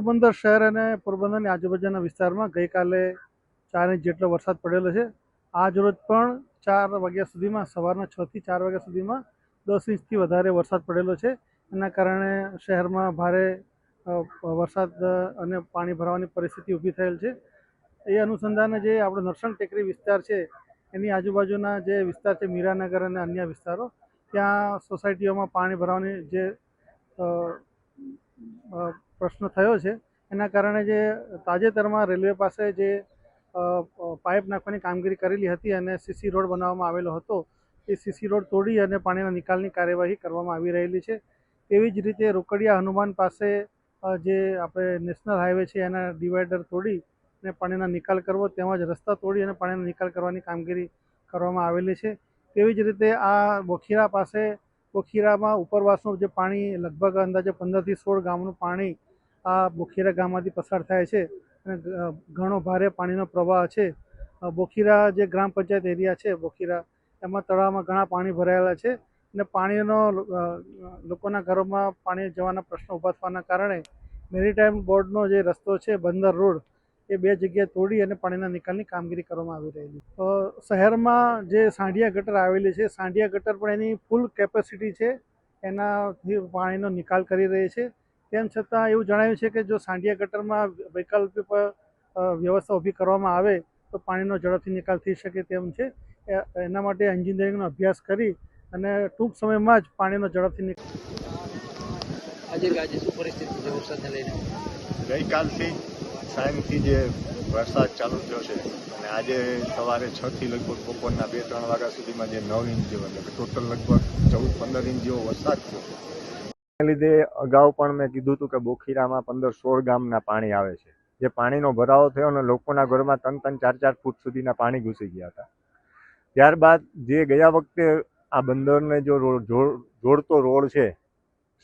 પોરબંદર શહેર અને પોરબંદરની આજુબાજુના વિસ્તારમાં ગઈકાલે ચાર ઇંચ જેટલો વરસાદ પડેલો છે. આજ રોજ પણ ચાર વાગ્યા સુધીમાં, સવારના છ થી ચાર વાગ્યા સુધીમાં દસ ઇંચથી વધારે વરસાદ પડેલો છે. એના કારણે શહેરમાં ભારે વરસાદ અને પાણી ભરાવાની પરિસ્થિતિ ઊભી થયેલ છે. એ અનુસંધાને જે આપણો નરસંગ ટેકરી વિસ્તાર છે, એની આજુબાજુના જે વિસ્તાર છે, મીરાનગર અને અન્ય વિસ્તારો, ત્યાં સોસાયટીઓમાં પાણી ભરાવાની જે પ્રશ્ન થયો છે. એના કારણે જે તાજેતરમાં રેલવે પાસે જે પાઇપ નાખવાની કામગીરી કરેલી હતી અને સીસી રોડ બનાવવામાં આવેલો હતો, એ સીસી રોડ તોડી અને પાણીના નિકાલની કાર્યવાહી કરવામાં આવી રહેલી છે. તેવી જ રીતે રોકડિયા હનુમાન પાસે જે આપણે નેશનલ હાઈવે છે એના ડિવાઈડર તોડી અને પાણીનો નિકાલ કરવો, તેમજ રસ્તા તોડી અને પાણીનો નિકાલ કરવાની કામગીરી કરવામાં આવેલી છે. તેવી જ રીતે આ બોખીરા પાસે, બોખીરામાં ઉપરવાસનું જે પાણી લગભગ અંદાજે પંદરથી સોળ ગામનું પાણી આ બોખીરા ગામમાંથી પસાર થાય છે અને ઘણો ભારે પાણીનો પ્રવાહ છે. બોખીરા જે ગ્રામ પંચાયત એરિયા છે બોખીરા, એમાં તળાવમાં ઘણા પાણી ભરાયેલા છે અને પાણીનો લોકોના ઘરોમાં પાણી જવાના પ્રશ્નો ઊભા થવાના કારણે મેરીટાઈમ બોર્ડનો જે રસ્તો છે બંદર રોડ, એ બે જગ્યાએ તોડી અને પાણીના નિકાલની કામગીરી કરવામાં આવી રહેલી તો શહેરમાં જે સાંઢિયા ગટર આવેલી છે, સાંઢિયા ગટર પણ એની ફૂલ કેપેસિટી છે. એનાથી પાણીનો નિકાલ કરી રહી છે. તેમ છતાં એવું જણાવ્યું છે કે જો સાંઢિયા ગટરમાં વૈકલ્પિક વ્યવસ્થા ઊભી કરવામાં આવે તો પાણીનો ઝડપથી નિકાલ થઈ શકે તેમ છે. એ- એના માટે એન્જિનિયરિંગનો અભ્યાસ કરી અને ટૂંક સમયમાં જ પાણીનો ઝડપથી નિકાલ આજે આજે શું પરિસ્થિતિ છે વરસાદને લઈને? ગઈકાલથી સાંજથી જે વરસાદ ચાલુ થયો છે અને આજે સવારે છ થી લગભગ બપોરના બે ત્રણ વાગ્યા સુધીમાં જે નવ ઇંચ જેવો એટલે ટોટલ લગભગ ચૌદ પંદર ઇંચ જેવો વરસાદ થયો. લીધે અગાઉ પણ મેં કીધું હતું કે બોખીરામાં પંદર સોળ ગામના પાણી આવે છે. જે પાણીનો ભરાવો થયો અને લોકોના ઘરમાં ત્રણ ત્રણ ચાર ચાર ફૂટ સુધીના પાણી ઘૂસી ગયા હતા. ત્યારબાદ જે ગયા વખતે આ બંદરને જો રોડ જોડ- જોડતો રોડ છે,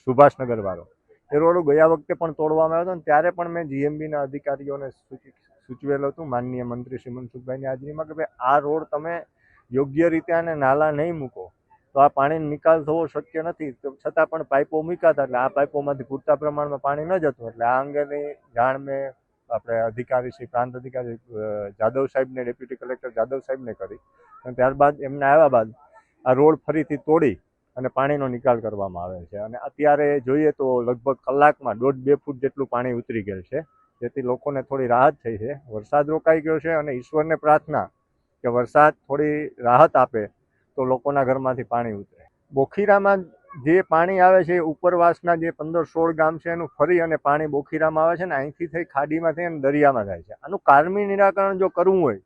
સુભાષનગરવાળો, એ રોડ ગયા વખતે પણ તોડવામાં આવ્યો હતો ને ત્યારે પણ મેં જીએમબીના અધિકારીઓને સૂચી સૂચવેલું હતું, માનનીય મંત્રી શ્રી મનસુખભાઈની હાજરીમાં કે ભાઈ આ રોડ તમે યોગ્ય રીતે આને નાલા નહીં મૂકો. તો આ પાણીનો નિકાલ થવો શક્ય નથી. છતાં પણ પાઇપો મૂકાતા એટલે આ પાઇપોમાંથી પૂરતા પ્રમાણમાં પાણી ન જતું. એટલે આ અંગેની જાણ મેં આપણે અધિકારી શ્રી, પ્રાંત અધિકારી જાદવ સાહેબને, ડેપ્યુટી કલેક્ટર જાદવ સાહેબને કરી. અને ત્યારબાદ એમને આવ્યા બાદ આ રોડ ફરીથી તોડી અને પાણીનો નિકાલ કરવામાં આવે છે. અને અત્યારે જોઈએ તો લગભગ કલાકમાં દોઢ બે ફૂટ જેટલું પાણી ઉતરી ગયેલ છે. જેથી લોકોને થોડી રાહત થઈ છે. વરસાદ રોકાઈ ગયો છે અને ઈશ્વરને પ્રાર્થના કે વરસાદ થોડી રાહત આપે તો લોકોના ઘરમાંથી પાણી ઉતરે. બોખીરામાં જે પાણી આવે છે ઉપરવાસના જે પંદર સોળ ગામ છે, એનું ફરી અને પાણી બોખીરામાં આવે છે ને અહીંથી થઈ ખાડીમાં થઈ અને દરિયામાં જાય છે. આનું કારમી નિરાકરણ જો કરવું હોય,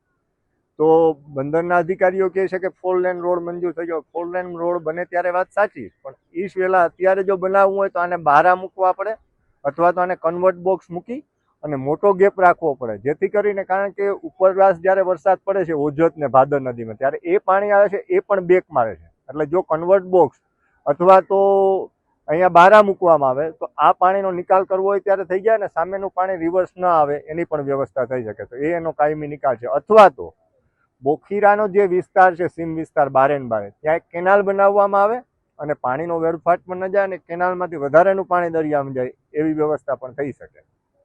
તો બંદરના અધિકારીઓ કહે છે કે ફોર લેન રોડ મંજૂર થઈ ગયો. ફોર લેન રોડ બને ત્યારે વાત સાચી, પણ ઈશ વેલા અત્યારે જો બનાવવું હોય તો આને બહારા મૂકવા પડે, અથવા તો આને કન્વર્ટ બોક્સ મૂકી અને મોટો ગેપ રાખવો પડે. જેથી કરીને કારણ કે ઉપરવાસ જ્યારે વરસાદ પડે છે, ઓજત ને ભાદર નદીમાં, ત્યારે એ પાણી આવે છે, એ પણ બેક મારે છે. એટલે જો કન્વર્ટ બોક્સ અથવા તો અહીંયા બારા મૂકવામાં આવે, તો આ પાણીનો નિકાલ કરવો હોય ત્યારે થઈ જાય ને સામેનું પાણી રિવર્સ ન આવે, એની પણ વ્યવસ્થા થઈ શકે. તો એ એનો કાયમી નિકાલ છે. અથવા તો બોખીરાનો જે વિસ્તાર છે, સીમ વિસ્તાર, બારે ને બારે, ત્યાં એક કેનાલ બનાવવામાં આવે અને પાણીનો વેડફાટ પણ ન જાય અને કેનાલમાંથી વધારેનું પાણી દરિયામાં જાય, એવી વ્યવસ્થા પણ થઈ શકે.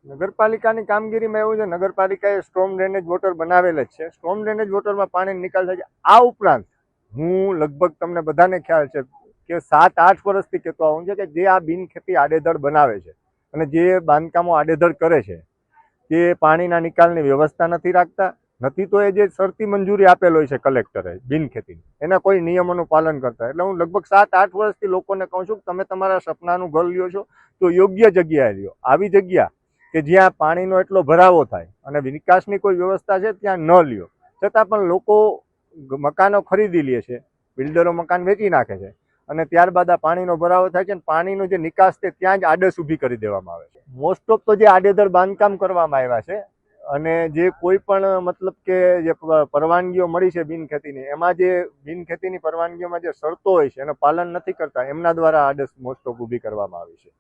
નગરપાલિકાની કામગીરીમાં એવું છે, નગરપાલિકાએ સ્ટ્રોમ ડ્રેનેજ વોટર બનાવેલ જ છે. સ્ટ્રોમ ડ્રેનેજ વોટરમાં પાણી નિકાલ થાય છે. આ ઉપરાંત હું લગભગ તમને બધાને ખ્યાલ છે કે સાત, આઠ વર્ષથી કહેતો આવું છે કે જે આ બિનખેતી આડેધડ બનાવે છે અને જે બાંધકામો આડેધડ કરે છે, તે પાણીના નિકાલની વ્યવસ્થા નથી રાખતા. નથી તો એ જે શરતી મંજૂરી આપેલ હોય છે કલેક્ટરે બિનખેતી, એના કોઈ નિયમોનું પાલન કરતા. એટલે હું લગભગ સાત, આઠ વર્ષથી લોકોને કહું છું કે તમે તમારા સપનાનું ઘર લ્યો છો, તો યોગ્ય જગ્યાએ લ્યો. આવી જગ્યા કે જ્યાં પાણીનો એટલો ભરાવો થાય અને વિકાસની કોઈ વ્યવસ્થા છે, ત્યાં ન લ્યો. છતાં પણ લોકો મકાનો ખરીદી લે છે, બિલ્ડરો મકાન વેચી નાખે છે અને ત્યારબાદ આ પાણીનો ભરાવો થાય છે અને પાણીનો જે નિકાસ છે, ત્યાં જ આડસ ઊભી કરી દેવામાં આવે છે. મોસ્ટ ઓફ તો જે આડેધડ બાંધકામ કરવામાં આવ્યા છે અને જે કોઈ પણ, મતલબ કે જે પરવાનગીઓ મળી છે બિનખેતીની, એમાં જે બિનખેતીની પરવાનગીઓમાં જે શરતો હોય છે, એનું પાલન નથી કરતા, એમના દ્વારા આડસ મોસ્ટ ઓફ ઊભી કરવામાં આવી છે.